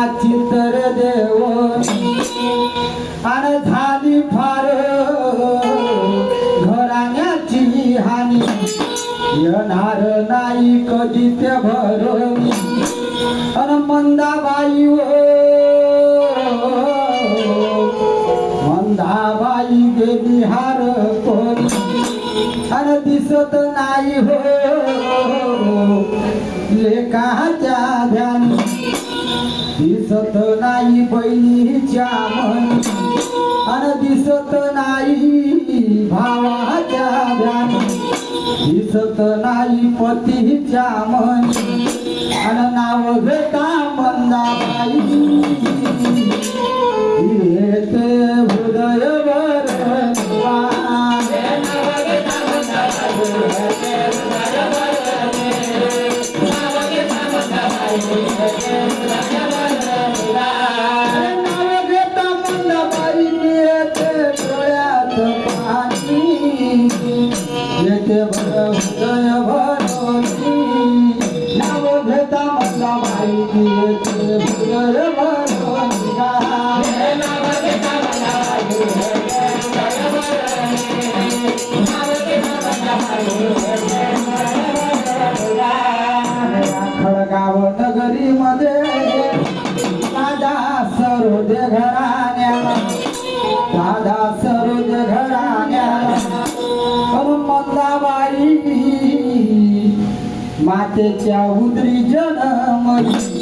चित्र देव आणि झाली फार घराण्याची हानी येणार नाही कधी ते भरणी अन मंदाबाई हो मंदाबाई गेली हार कोणी अन दिसत नाही हो दिसत नाही भावाच्या ध्यानी दिसत नाही पतीच्या मन. अन नाव घेता मंदाबाई. येते मातेच्या उदरी जनमली.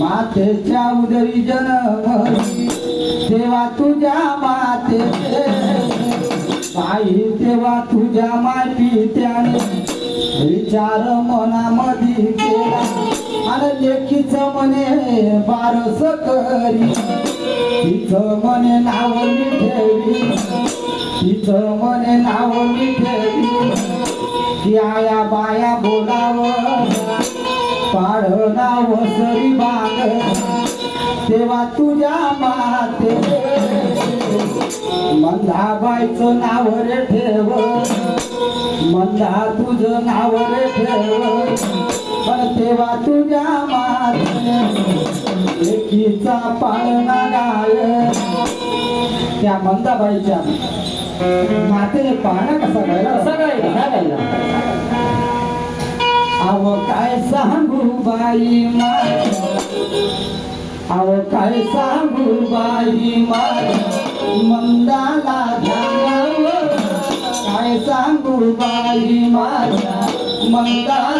मातेच्या उदरी जनमली. तेव्हा तुझ्या माते आई तेव्हा तुझ्या माती त्याने विचार मनामध्ये केला. आणि लेखीच म्हणे बारस करी. तिचं म्हणे नाव मी ठेवी. तिचं म्हणे नाव मी ठेवी. की बाया बोलाव पाड वसरी सरी बाग. तेव्हा तुझ्या माते मंदाबाईचं नाव रे ठेव. मंदा तुझं नाव रे ठेव. पण तेव्हा तुझ्या माते एकीचा पाळणा गाय. त्या मंदाबाईच्या मातेने पाळणा कसा गायला कसा गायला? कसा गायला अव काय सांगू बाई माझ्या अव काय सांगू बाई मंदाला ध्यानावर काय सांगू बाई माझ्या मंदाला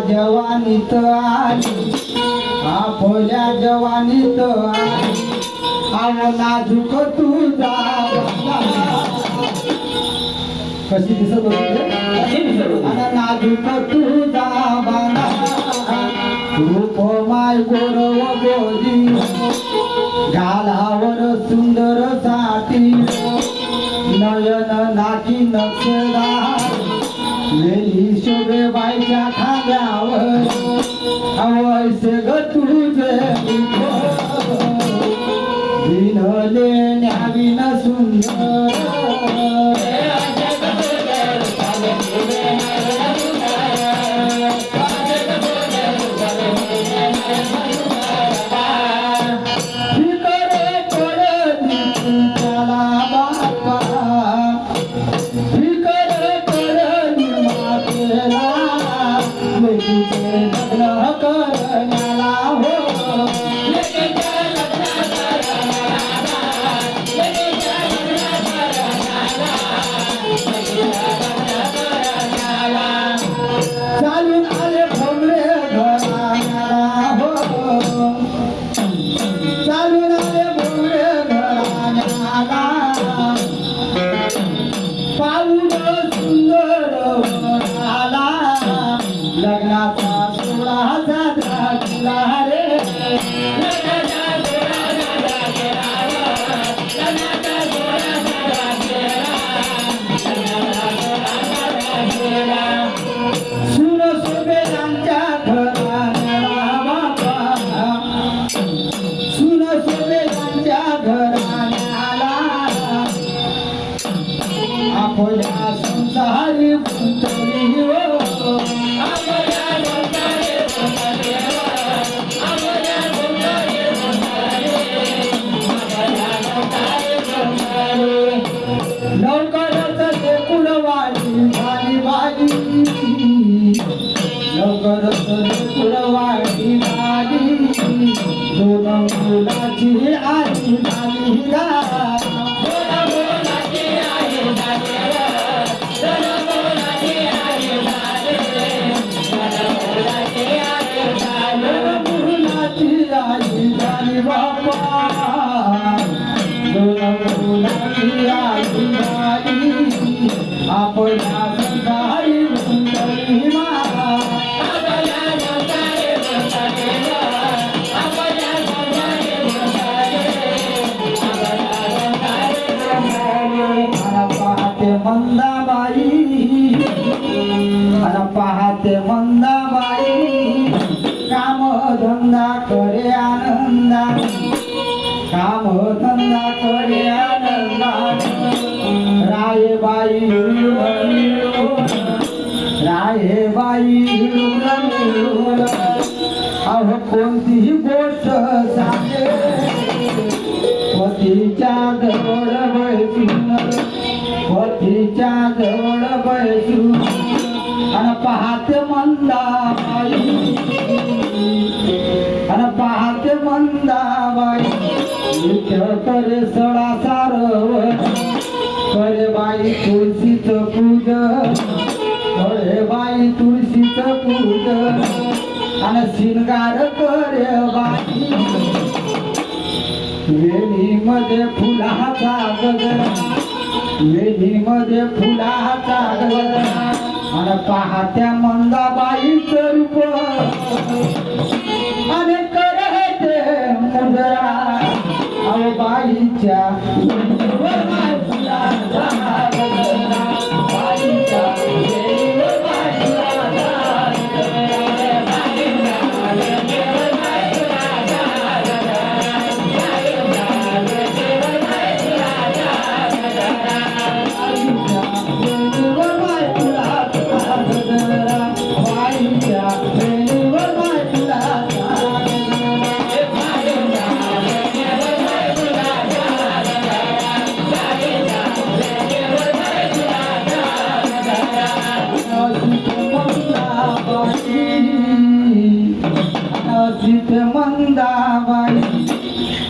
जवानीत आली. आपल्या जवानीत आली. आणि नाजूक तुझा कशी दिसत होती नाजूक तुझा बाना रूप माय गोरव बोली. घालावर सुंदरसाठी नयन नाकी नक्षदा रे बायच्या खांद्यावर. अवश्य ग तुझे दिनले न्यावी ना सुंदर. சுடவாட்டி மாறி தூரம் ಮನಪ ಹತ್ತೆ ಮಂದ ಬಾಯಿ मंदाबाई। आणि पाहते मंदाबाई इथं करे सडा सारव करे बाई तुळशीच पूज करे बाई तुळशीच पूज आणि शिंगार करे बाई. वेणीमध्ये फुलाचा गजर वेणी मध्ये फुलाचा गजरा आणि पाहत्या मंदाबाईचं रूप. आणि करते मुजरा. अरे बाईच्या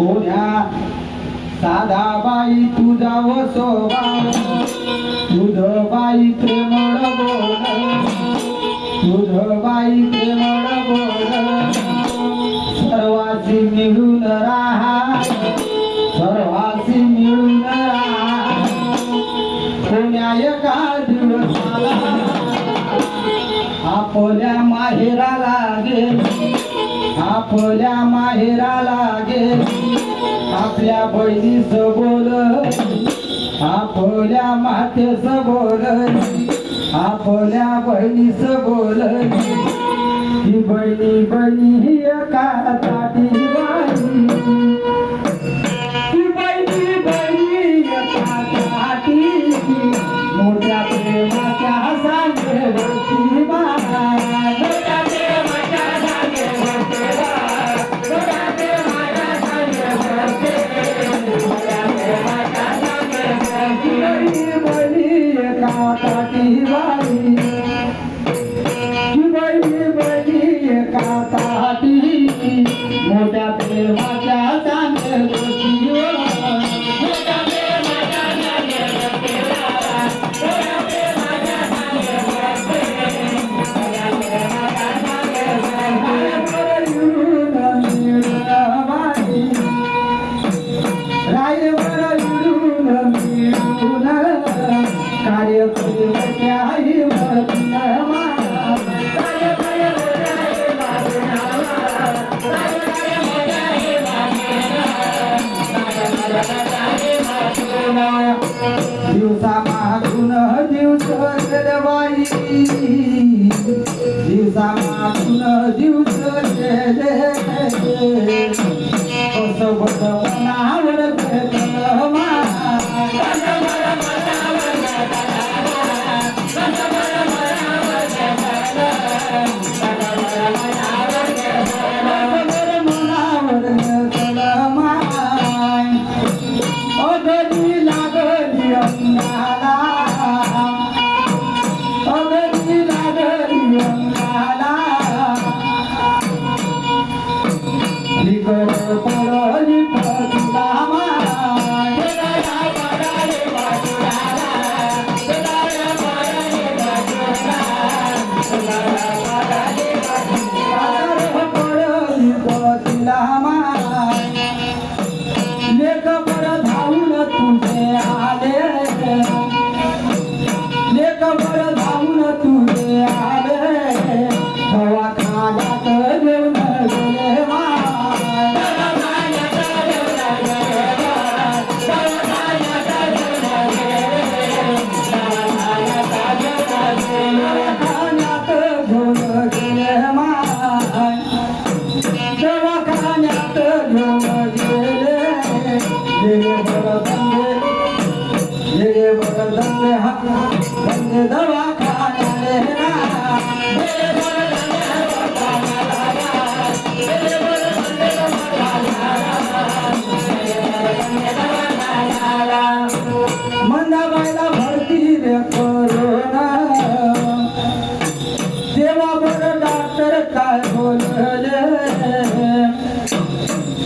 कोण्या साधाबाई तुझा वसोबा. तुझ बाई प्रेमळ बोल तुझ बाई प्रेमळ बोल सर्वाची मिळून राहा सर्वाशी मिळून राहा कोण्या एका दिवसाला आपल्या माहेरा गेल आपल्या माहेरा गेल आपल्या बहिणीस बोल. आपल्या मातेस बोल. आपल्या बहिणीस बोल. ही बहिणी बहिणी ही एका ताटी मागून दिवस बाई दिवसा मागून दिवस गेले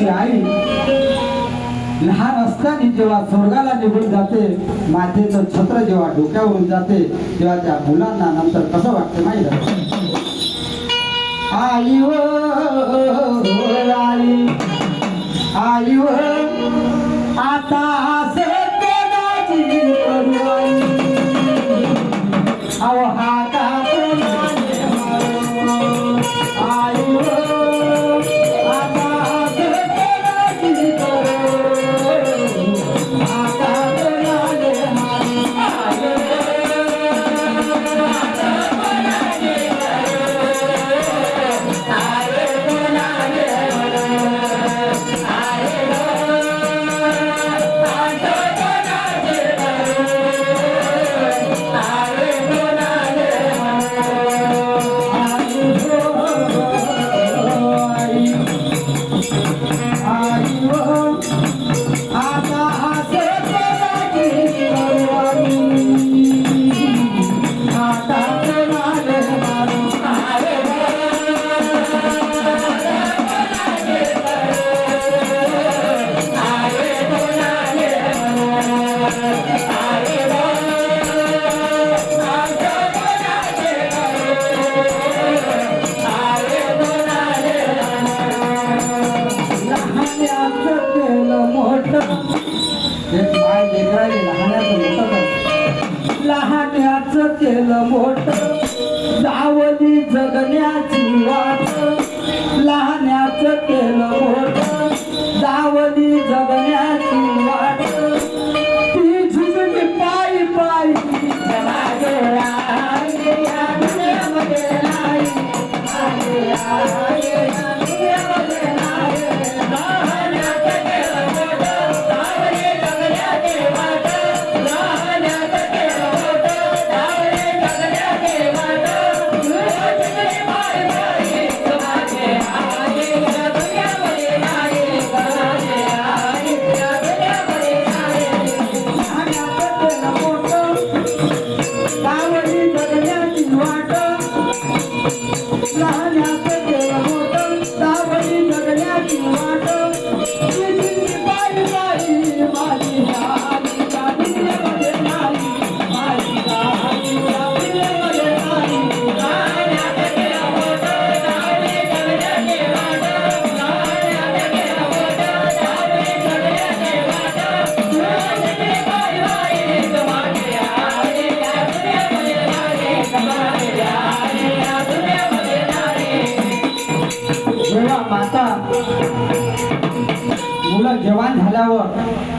माझी आई लहान असताना जेव्हा स्वर्गाला निघून जाते मातेचं छत्र जेव्हा डोक्यावरून जाते तेव्हा त्या मुलांना नंतर कसं वाटतं माहीत आई हो आई आई हो आता अहो हा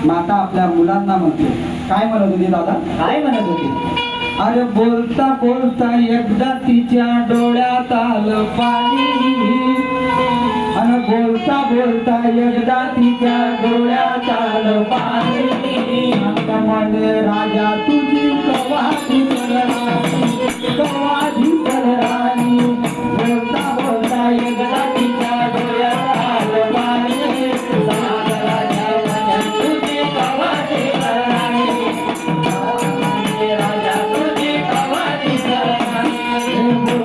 माता आपल्या मुलांना म्हणते. काय म्हणत होती दादा? काय म्हणत होती? अरे बोलता बोलता एकदा तिच्या डोळ्यात आलं पाणी. अरे बोलता बोलता एकदा तिच्या डोळ्यात आलं पाणी. राजा तुझी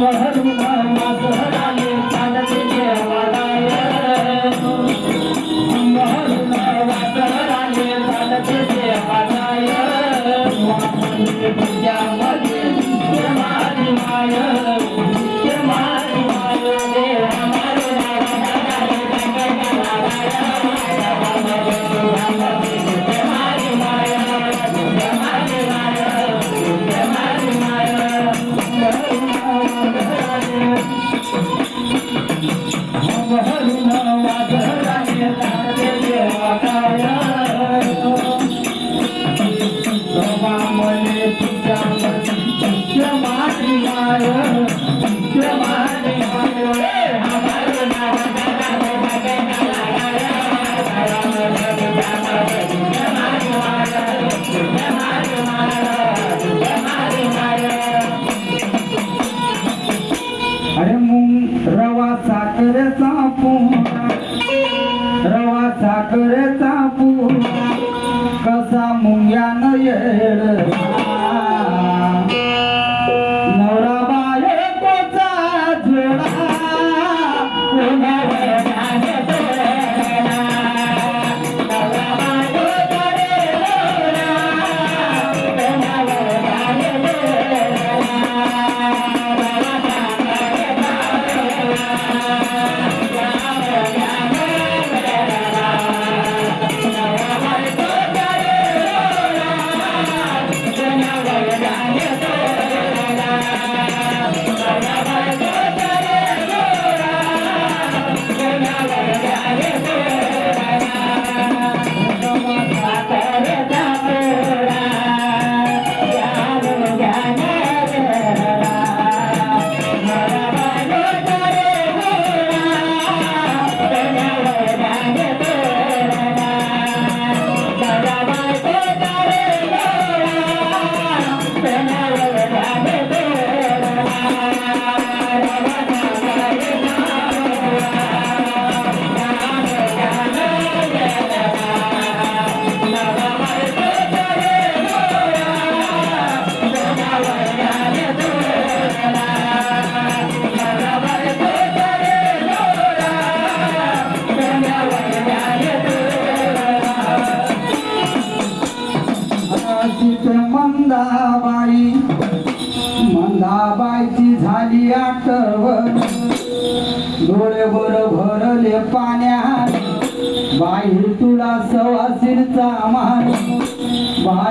مهر ما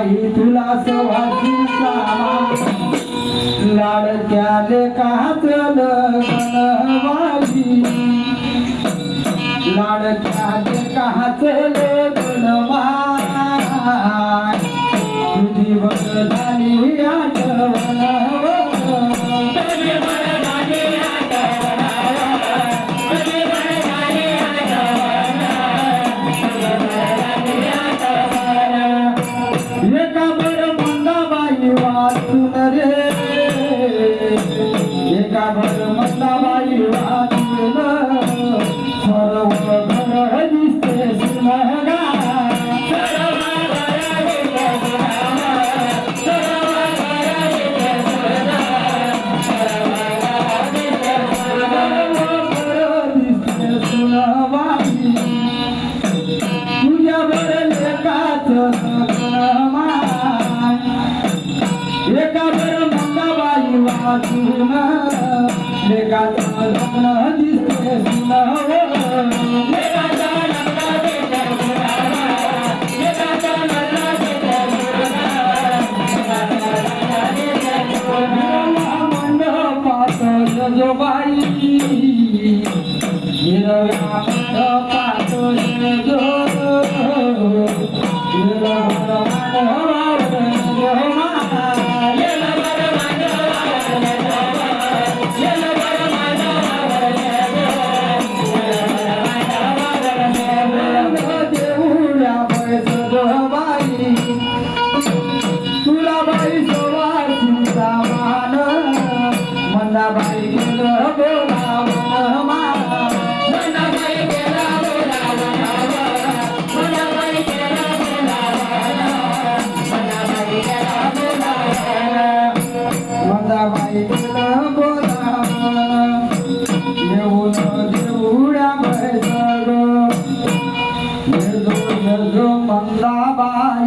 नाही तुला सवाची कामा लाडक्या लेखातल बनवाली लाडक्या लेखातल বন্ধু মন্দাবান